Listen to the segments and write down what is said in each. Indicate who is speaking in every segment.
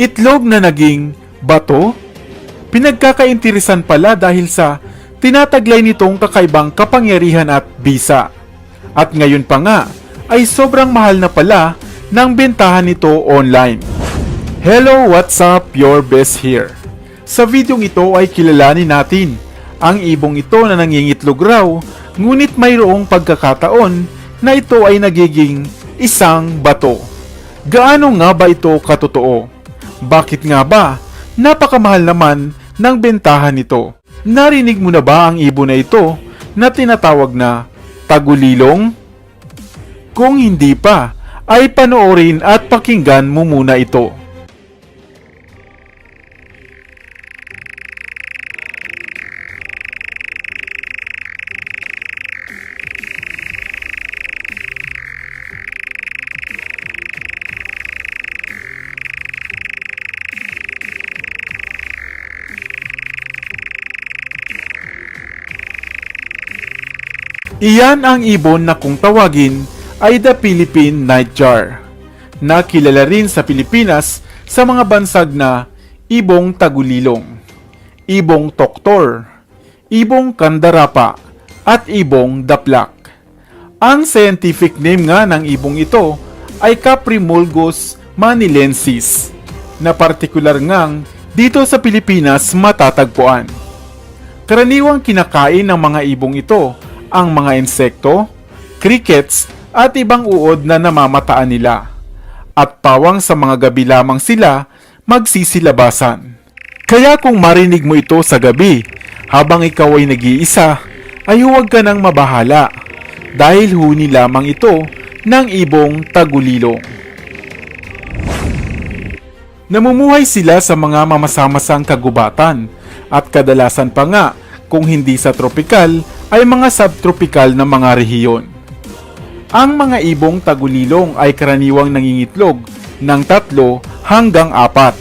Speaker 1: Itlog na naging bato? Pinagkakainteresan pala dahil sa tinataglay nitong kakaibang kapangyarihan at bisa. At ngayon pa nga ay sobrang mahal na pala ng bentahan nito online. Hello, what's up? Your best here. Sa videong ito ay kilalanin natin ang ibong ito na nangingitlog raw ngunit mayroong pagkakataon na ito ay nagiging isang bato. Gaano nga ba ito katotoo? Bakit nga ba napakamahal naman ng bentahan nito? Narinig mo na ba ang ibon na ito na tinatawag na tagulilong? Kung hindi pa, ay panoorin at pakinggan mo muna ito. Iyan ang ibon na kung tawagin ay the Philippine Nightjar, na kilala rin sa Pilipinas sa mga bansag na ibong tagulilong, ibong toktor, ibong kandarapa, at ibong daplak. Ang scientific name nga ng ibong ito ay Caprimulgus manilensis, na partikular ngang dito sa Pilipinas matatagpuan. Karaniwang kinakain ng mga ibong ito ang mga insekto, crickets at ibang uod na namamataan nila. At pawang sa mga gabi lamang sila magsisilabasan. Kaya kung marinig mo ito sa gabi habang ikaw ay nag-iisa, ay huwag ka nang mabahala dahil huni lamang ito ng ibong tagulilong. Namumuhay sila sa mga mamasamasang kagubatan at kadalasan pa nga kung hindi sa tropikal ay mga subtropical na mga rehiyon. Ang mga ibong tagulilong ay karaniwang nangingitlog ng tatlo hanggang apat.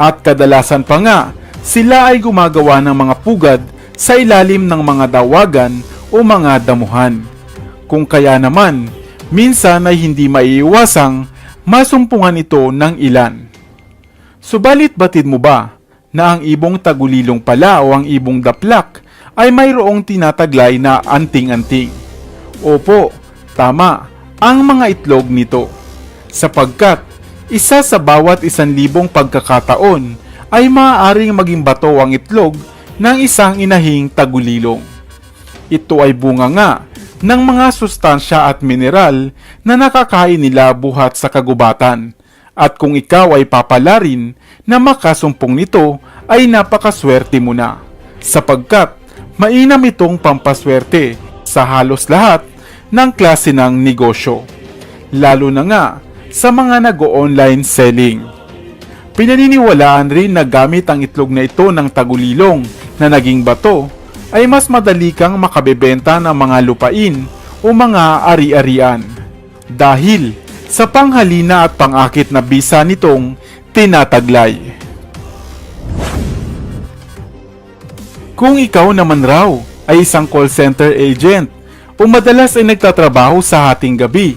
Speaker 1: At kadalasan pa nga, sila ay gumagawa ng mga pugad sa ilalim ng mga dawagan o mga damuhan. Kung kaya naman, minsan ay hindi maiiwasang masumpungan ito ng ilan. Subalit batid mo ba na ang ibong tagulilong pala o ang ibong daplak ay mayroong tinataglay na anting-anting? Opo, tama, ang mga itlog nito. Sapagkat isa sa bawat isan libong pagkakataon ay maaaring maging bato ang itlog ng isang inahing tagulilong. Ito ay bunga nga ng mga sustansya at mineral na nakakain nila buhat sa kagubatan. At kung ikaw ay papalarin na makasumpong nito ay napakaswerte mo na. Sapagkat mainam itong pampaswerte sa halos lahat ng klase ng negosyo. Lalo na nga sa mga nag-online selling. Pinaniniwalaan rin na gamit ang itlog na ito ng tagulilong na naging bato ay mas madali kang makabebenta ng mga lupain o mga ari-arian. Dahil sa panghalina at pangakit na bisa nitong tinataglay. Kung ikaw naman raw ay isang call center agent o madalas ay nagtatrabaho sa hating gabi,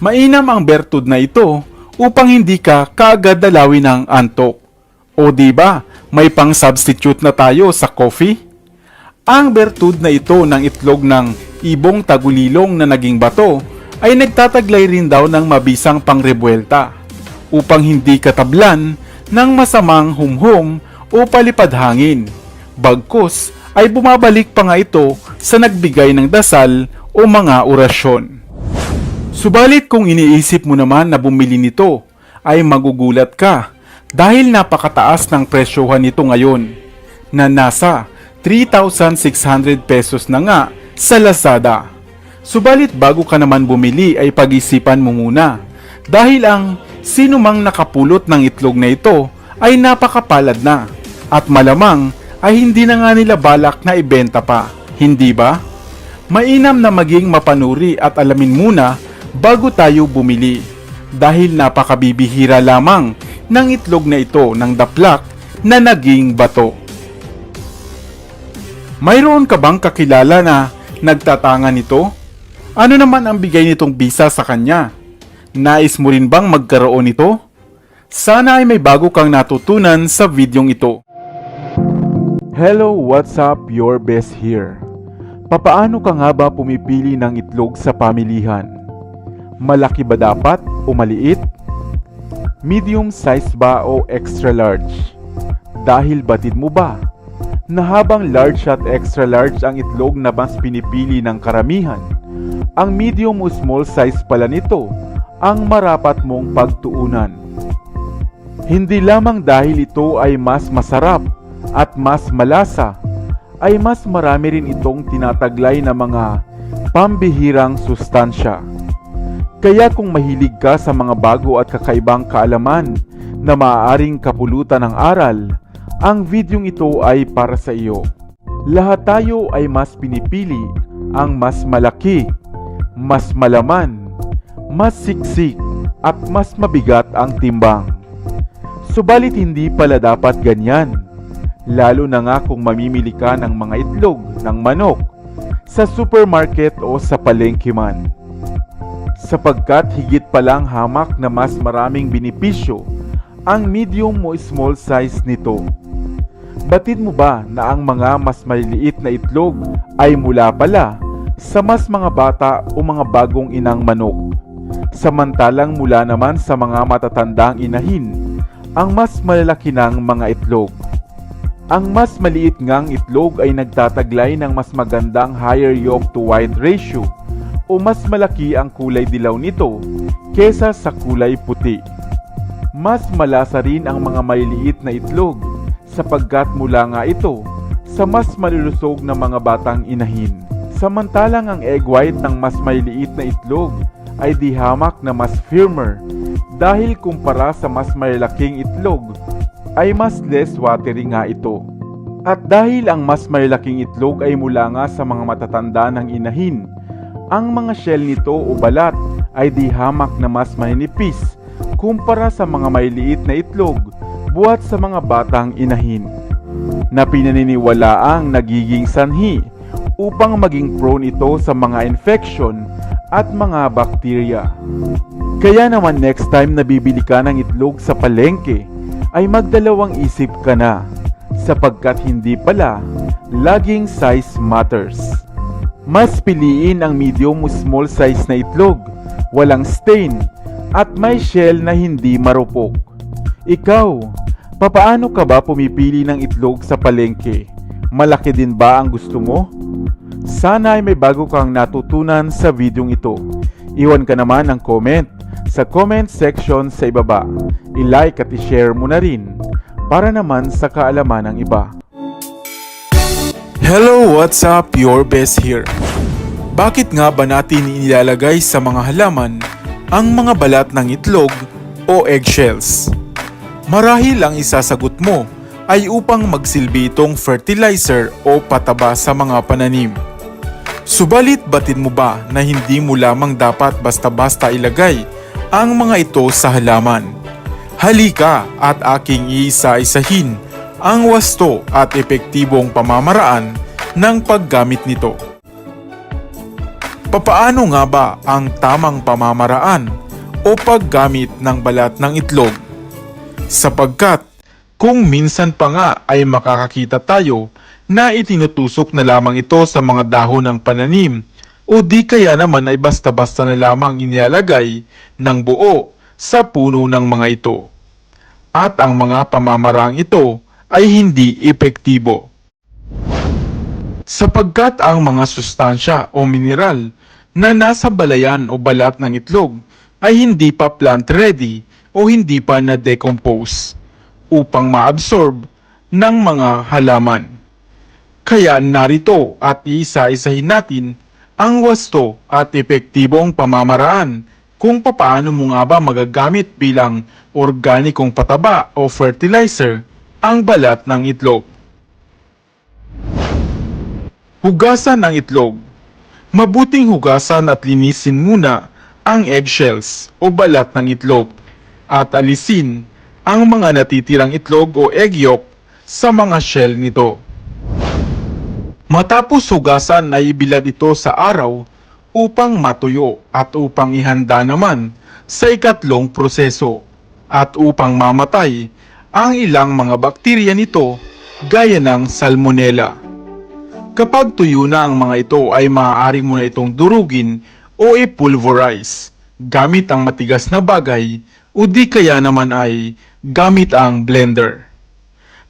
Speaker 1: mainam ang bertud na ito upang hindi ka kaagad dalawin ng antok. O di ba, may pang substitute na tayo sa coffee? Ang bertud na ito ng itlog ng ibong tagulilong na naging bato ay nagtataglay rin daw ng mabisang pangrebuelta upang hindi katablan ng masamang humhum o palipad hangin. Bagkus ay bumabalik pa nga ito sa nagbigay ng dasal o mga orasyon. Subalit kung iniisip mo naman na bumili nito, ay magugulat ka dahil napakataas ng presyohan nito ngayon na nasa 3,600 pesos na nga sa Lazada. Subalit bago ka naman bumili ay pag-isipan mo muna dahil ang sino mang nakapulot ng itlog na ito ay napakapalad na at malamang ay hindi na nga nila balak na ibenta pa, hindi ba? Mainam na maging mapanuri at alamin muna bago tayo bumili dahil napakabibihira lamang ng itlog na ito ng daplak na naging bato. Mayroon ka bang kakilala na nagtatanga nito? Ano naman ang bigay nitong bisa sa kanya? Nais mo rin bang magkaroon nito? Sana ay may bago kang natutunan sa videong ito. Hello, what's up? Your best here. Papaano ka nga ba pumipili ng itlog sa pamilihan? Malaki ba dapat o maliit? Medium size ba o extra large? Dahil batid mo ba na habang large at extra large ang itlog na mas pinipili ng karamihan, ang medium o small size pala nito ang marapat mong pagtuunan. Hindi lamang dahil ito ay mas masarap at mas malasa, ay mas marami rin itong tinataglay na mga pambihirang sustansya. Kaya kung mahilig ka sa mga bago at kakaibang kaalaman na maaaring kapulutan ng aral, ang videong ito ay para sa iyo. Lahat tayo ay mas pinipili ang mas malaki, mas malaman, mas siksik at mas mabigat ang timbang. Subalit hindi pala dapat ganyan. Lalo na nga kung mamimili ka ng mga itlog ng manok sa supermarket o sa palengke man. Sapagkat higit palang hamak na mas maraming benepisyo ang medium o small size nito. Batid mo ba na ang mga mas maliliit na itlog ay mula pala sa mas mga bata o mga bagong inang manok? Samantalang mula naman sa mga matatandang inahin ang mas malalaki ng mga itlog. Ang mas maliit ngang itlog ay nagtataglay ng mas magandang higher yolk to white ratio o mas malaki ang kulay dilaw nito kesa sa kulay puti. Mas malasa rin ang mga maliliit na itlog sapagkat mula nga ito sa mas malulusog na mga batang inahin. Samantalang ang egg white ng mas maliliit na itlog ay di hamak na mas firmer dahil kumpara sa mas malalaking itlog ay mas less watery nga ito. At dahil ang mas malalaking itlog ay mula nga sa mga matatanda ng inahin, ang mga shell nito o balat ay di hamak na mas maninipis kumpara sa mga maliliit na itlog buhat sa mga batang inahin na pinaniniwalaang nagiging sanhi upang maging prone ito sa mga infection at mga bakterya. Kaya naman next time na bibili ka ng itlog sa palengke, ay magdalawang isip ka na sapagkat hindi pala laging size matters. Mas piliin ang medium o small size na itlog, walang stain, at may shell na hindi marupok. Ikaw, papaano ka ba pumipili ng itlog sa palengke? Malaki din ba ang gusto mo? Sana ay may bago kang natutunan sa videong ito. Iwan ka naman ng comment sa comment section sa ibaba. I-like at i-share mo na rin para naman sa kaalaman ng iba. Hello, what's up? Your best here. Bakit nga ba natin inilalagay sa mga halaman ang mga balat ng itlog o eggshells? Marahil ang isasagot mo ay upang magsilbi itong fertilizer o pataba sa mga pananim. Subalit batid mo ba na hindi mo lamang dapat basta-basta ilagay ang mga ito sa halaman? Halika at aking iisa-isahin ang wasto at epektibong pamamaraan ng paggamit nito. Papaano nga ba ang tamang pamamaraan o paggamit ng balat ng itlog? Sapagkat kung minsan pa nga ay makakakita tayo na itinutusok na lamang ito sa mga dahon ng pananim o di kaya naman ay basta-basta na lamang inilalagay ng buo sa puno ng mga ito. At ang mga pamamaraang ito ay hindi epektibo. Sapagkat ang mga sustansya o mineral na nasa balayan o balat ng itlog ay hindi pa plant ready o hindi pa na-decompose upang maabsorb ng mga halaman. Kaya narito at iisa-isahin natin ang wasto at epektibong pamamaraan kung papaano mo nga ba magagamit bilang organikong pataba o fertilizer ang balat ng itlog. Hugasan ng itlog. Mabuting hugasan at linisin muna ang eggshells o balat ng itlog at alisin ang mga natitirang itlog o egg yolk sa mga shell nito. Matapos hugasan ay ibilad ito sa araw upang matuyo at upang ihanda naman sa ikatlong proseso at upang mamatay ang ilang mga bakterya nito gaya ng salmonella. Kapag tuyo na ang mga ito ay maaari mo na itong durugin o i-pulverize gamit ang matigas na bagay o di kaya naman ay gamit ang blender.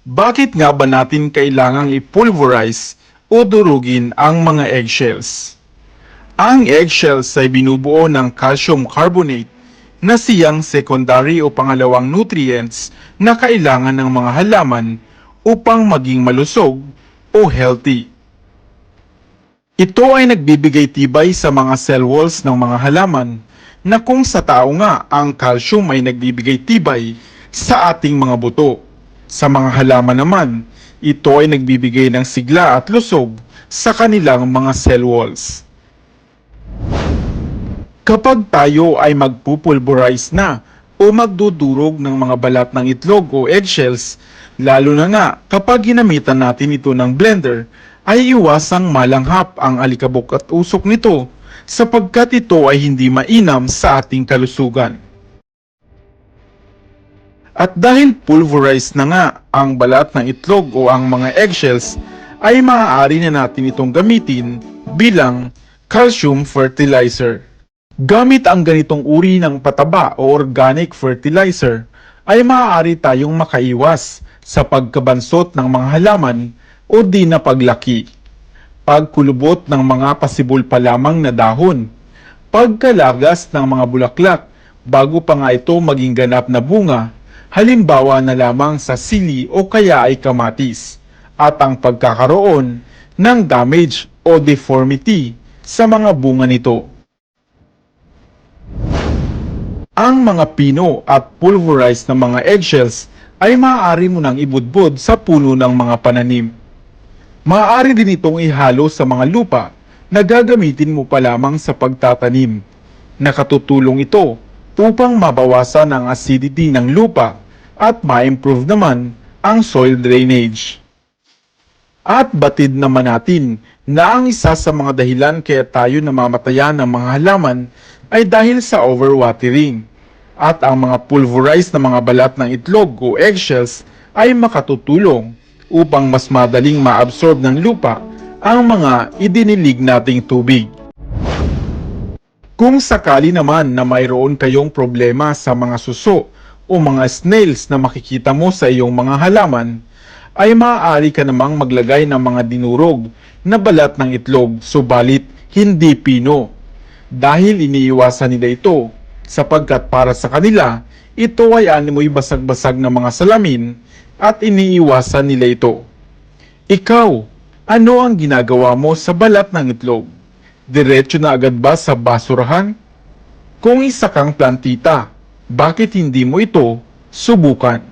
Speaker 1: Bakit nga ba natin kailangang i-pulverize o durugin ang mga eggshells? Ang eggshells ay binubuo ng calcium carbonate na siyang secondary o pangalawang nutrients na kailangan ng mga halaman upang maging malusog o healthy. Ito ay nagbibigay tibay sa mga cell walls ng mga halaman na kung sa tao nga ang calcium ay nagbibigay tibay sa ating mga buto. Sa mga halaman naman, ito ay nagbibigay ng sigla at lusog sa kanilang mga cell walls. Kapag tayo ay magpupulverize na o magdudurog ng mga balat ng itlog o eggshells, lalo na nga kapag ginamitan natin ito ng blender, ay iwasang malanghap ang alikabok at usok nito sapagkat ito ay hindi mainam sa ating kalusugan. At dahil pulverized na nga ang balat ng itlog o ang mga eggshells, ay maaari na natin itong gamitin bilang calcium fertilizer. Gamit ang ganitong uri ng pataba o organic fertilizer, ay maaari tayong makaiwas sa pagkabansot ng mga halaman o di na paglaki, pagkulubot ng mga pasibol pa lamang na dahon, pagkalagas ng mga bulaklak bago pa nga ito maging ganap na bunga, halimbawa na lamang sa sili o kaya ay kamatis, at ang pagkakaroon ng damage o deformity sa mga bunga nito. Ang mga pino at pulverized na mga eggshells ay maaari mo nang ibudbod sa puno ng mga pananim. Maaari din itong ihalo sa mga lupa na gagamitin mo pa lamang sa pagtatanim. Nakatutulong ito upang mabawasan ang acidity ng lupa at ma-improve naman ang soil drainage. At batid naman natin na ang isa sa mga dahilan kaya tayo namamatayan ng mga halaman ay dahil sa overwatering. At ang mga pulverized na mga balat ng itlog o eggshells ay makatutulong upang mas madaling maabsorb ng lupa ang mga idinilig nating tubig. Kung sakali naman na mayroon kayong problema sa mga suso o mga snails na makikita mo sa iyong mga halaman, ay maaari ka namang maglagay ng mga dinurog na balat ng itlog subalit hindi pino. Dahil iniiwasan nila ito sapagkat para sa kanila ito ay animoy basag-basag na mga salamin at iniiwasan nila ito. Ikaw, ano ang ginagawa mo sa balat ng itlog? Diretso na agad ba sa basurahan? Kung isa kang plantita, bakit hindi mo ito subukan?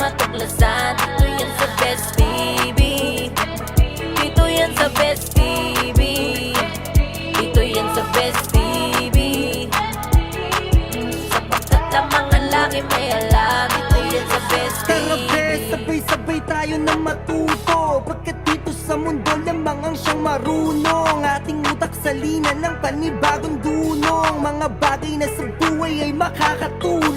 Speaker 2: yan sa Best Baby Dito yan sa Best Baby Sapagkat ang mga laki may alam Dito yan sa Best
Speaker 3: Tara
Speaker 2: Baby
Speaker 3: be, sabay-sabay tayo na matuto. Pagkat dito sa mundo lamang ang siyang marunong? Ating utak sa lina ng panibagong dunong. Mga bagay na sa buhay ay makakatulong